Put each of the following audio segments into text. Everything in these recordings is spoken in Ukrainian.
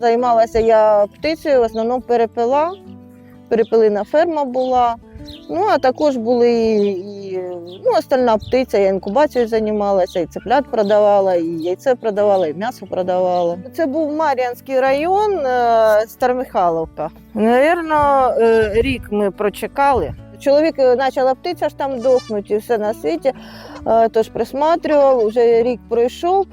Займалася я птицею, в основному перепила, перепилина ферма була. Ну, а також були і ну, остальна птиця, я інкубацією займалася, і цеплят продавала, і яйце продавала, і м'ясо продавала. Це був Мар'янський район, е, Старомихайловка. Навірно, е, рік ми прочекали. Чоловік е, почала птиця ж там дохнути, і все на світі. Тож присматрював, вже рік пройшов.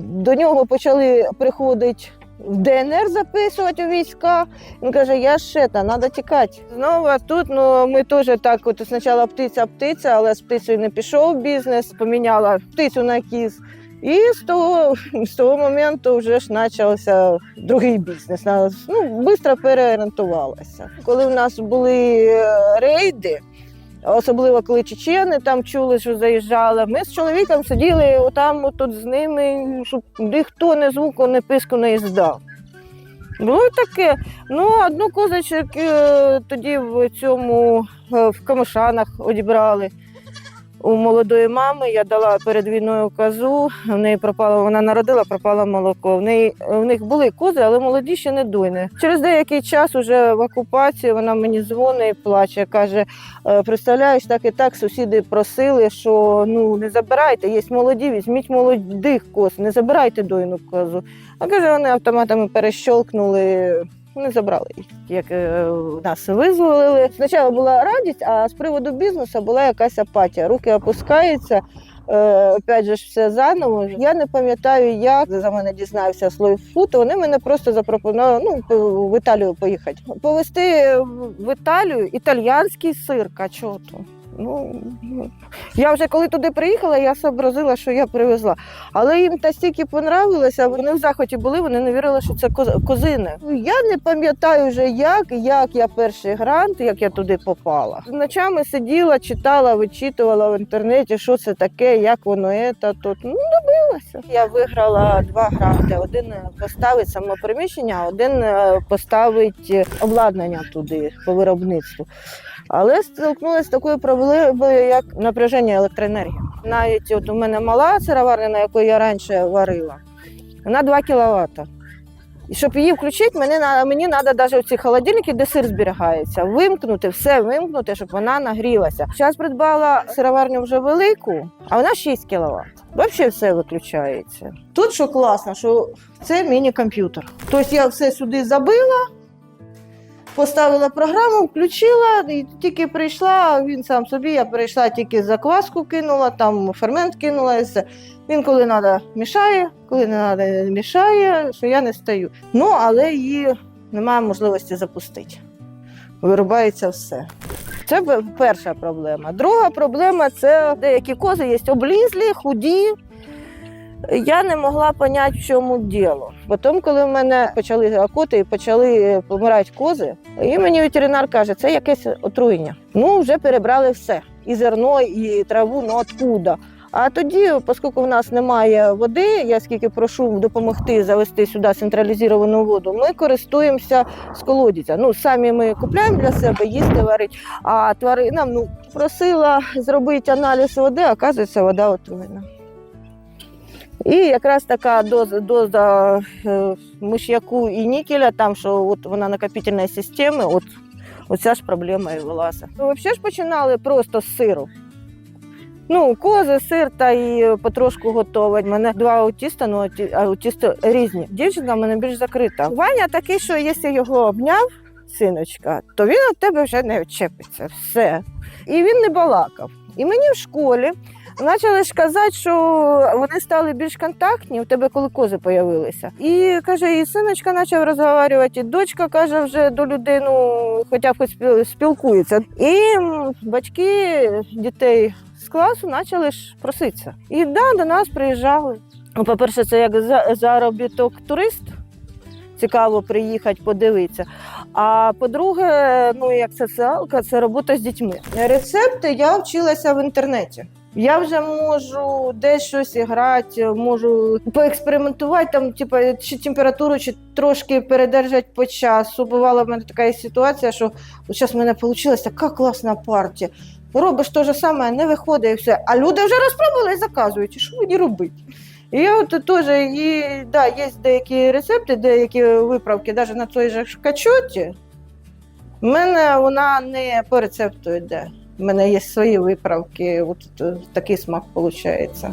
До нього почали приходити ДНР записувати у війська. Він каже, я ще та, треба тікати. Знову тут ну, ми теж так, от спочатку птиця, птиця, але з птицею не пішов бізнес, поміняла птицю на кіз. І з того, з того моменту вже ж почався другий бізнес. Ну, швидко переорієнтувалася. Коли в нас були е, рейди, особливо коли чечени там чули, що заїжджали, ми з чоловіком сиділи отам тут з ними, щоб ніхто не звуку, не писку не здав. Було таке. Ну, одну козочок е, тоді в цьому е, в камишанах одібрали. У молодої мами я дала перед війною козу, в неї пропало, вона народила, пропало молоко. В неї в них були кози, але молоді ще не дойне. Через деякий час, уже в окупації, вона мені дзвонить і плаче. каже: «Е, представляєш, так і так сусіди просили, що ну не забирайте, є молоді, візьміть молодих коз, не забирайте дойну козу. А каже, вони автоматами перещолкнули. Не забрали їх, як е, нас визволили. Спочатку була радість, а з приводу бізнесу була якась апатія. Руки опускаються. Е, опять же все заново. Я не пам'ятаю, як за мене дізнався слой фуд. Вони мене просто запропонували ну, в Італію поїхати. Повезти в Італію італійський сир, качоту. Ну, я вже коли туди приїхала, я зобразила, що я привезла. Але їм настільки понравилося, вони в захваті були, вони не вірили, що це коз- козини. Я не пам'ятаю вже, як, як я перший грант, як я туди попала. Ночами сиділа, читала, вичитувала в інтернеті, що це таке, як воно є, та тут. Ну, добилася. Я виграла два гранти. Один поставить самоприміщення, один е, поставить обладнання туди по виробництву. Але столкнулася з такою проблемою, як напряження електроенергії. Навіть от у мене мала сироварня, на якої я раніше варила, вона 2 кВт. І щоб її включити, мені, мені треба навіть ці холодильники, де сир зберігається, вимкнути, все вимкнути, щоб вона нагрілася. Зараз придбала сироварню вже велику, а вона 6 кВт. Взагалі все виключається. Тут що класно, що це міні-комп'ютер. Тобто я все сюди забила, поставила програму, включила, і тільки прийшла, він сам собі, я прийшла, тільки закваску кинула, там фермент кинула і все. Він коли треба мішає, коли не треба мішає, що я не стою. Ну, але її немає можливості запустити. Вирубається все. Це перша проблема. Друга проблема це деякі кози є облізлі, худі. Я не могла зрозуміти, в чому діло. Потім, коли в мене почали окоти і почали помирати кози, і мені ветеринар каже, це якесь отруєння. Ну, вже перебрали все. І зерно, і траву, ну откуда? А тоді, оскільки в нас немає води, я скільки прошу допомогти завести сюди централізовану воду, ми користуємося з колодязя. Ну, самі ми купляємо для себе, їсти варить, а тваринам ну, просила зробити аналіз води, а оказується, вода отруєна. І якраз така доза, доза е, миш'яку і нікеля, там, що от вона накопительної системи, от, оця ж проблема і вилазить. Ну, Взагалі ж починали просто з сиру. Ну, кози, сир та і потрошку готувати. У мене два аутіста, ну ауті- аутісти різні. Дівчинка в мене більш закрита. Ваня такий, що якщо його обняв, синочка, то він від тебе вже не відчепиться. Все. І він не балакав. І мені в школі почали ж казати, що вони стали більш контактні, у тебе коли кози з'явилися. І каже, і синочка почав розговорювати, і дочка каже, вже до людей, ну, хоча б спілкується. І батьки дітей з класу почали ж проситися. І да, до нас приїжджали. Ну, По-перше, це як за- заробіток турист. Цікаво приїхати, подивитися. А по-друге, ну як соціалка, це робота з дітьми. Рецепти я вчилася в інтернеті. Я вже можу десь щось грати, можу поекспериментувати, там, типу, чи температуру, чи трошки передержати по часу. Бувала в мене така ситуація, що зараз в мене вийшла така класна партія. Робиш те ж саме, не виходить і все. А люди вже розпробували і заказують. Що мені робити? І я от теж і, да, є деякі рецепти, деякі виправки, навіть на той же качоті. У мене вона не по рецепту йде. Мене є свої виправки, от, е, такий смак виходить.